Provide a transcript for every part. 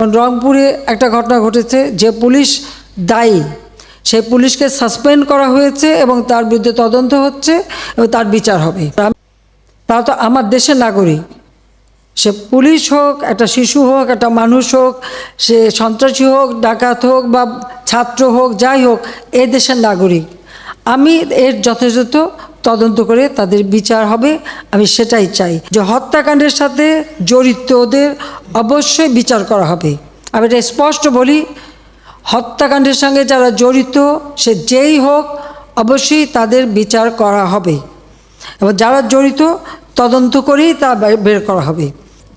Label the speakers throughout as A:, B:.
A: রংপুরে একটা ঘটনা ঘটেছে, যে পুলিশ দায়ী। সেই পুলিশকে সাসপেন্ড করা হয়েছে এবং তার বিরুদ্ধে তদন্ত হচ্ছে এবং তার বিচার হবে। তারা তো আমার দেশের নাগরিক। সে পুলিশ হোক, একটা শিশু হোক, একটা মানুষ হোক, সে সন্ত্রাসী হোক, ডাকাত হোক বা ছাত্র হোক, যাই হোক, এ দেশের নাগরিক। আমি এর যথাযথ তদন্ত করে তাদের বিচার হবে, আমি সেটাই চাই যে হত্যাকাণ্ডের সাথে জড়িতদের অবশ্যই বিচার করা হবে। আমি এটা স্পষ্ট বলি, হত্যাকাণ্ডের সঙ্গে যারা জড়িত, সে যেই হোক, অবশ্যই তাদের বিচার করা হবে। এবং যারা জড়িত, তদন্ত করেই তা বের করা হবে।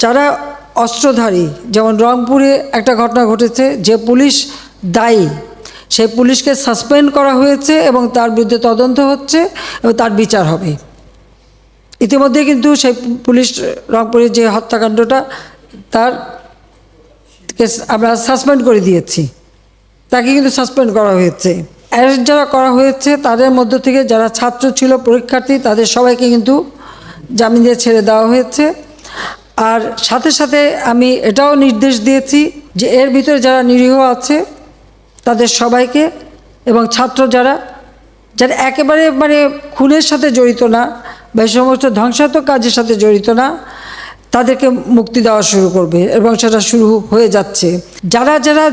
A: যারা অস্ত্রধারী, যেমন রংপুরে একটা ঘটনা ঘটেছে, যে পুলিশ দায়ী সেই পুলিশকে সাসপেন্ড করা হয়েছে এবং তার বিরুদ্ধে তদন্ত হচ্ছে এবং তার বিচার হবে। ইতিমধ্যে কিন্তু সেই পুলিশ রংপুরের যে হত্যাকাণ্ডটা, তার কে আমরা সাসপেন্ড করে দিয়েছি। তাকে কিন্তু সাসপেন্ড করা হয়েছে। অ্যারেস্ট যারা করা হয়েছে, তাদের মধ্য থেকে যারা ছাত্র ছিল, পরীক্ষার্থী, তাদের সবাইকে কিন্তু জামিন দিয়ে ছেড়ে দেওয়া হয়েছে। আর সাথে সাথে আমি এটাও নির্দেশ দিয়েছি যে এর ভিতরে যারা নিরীহ আছে তাদের সবাইকে এবং ছাত্র যারা যারা একেবারে মানে খুনের সাথে জড়িত না বা এই সমস্ত ধ্বংসাত্মক কাজের সাথে জড়িত না, তাদেরকে মুক্তি দেওয়া শুরু করবে এবং সেটা শুরু হয়ে যাচ্ছে। যারা যারা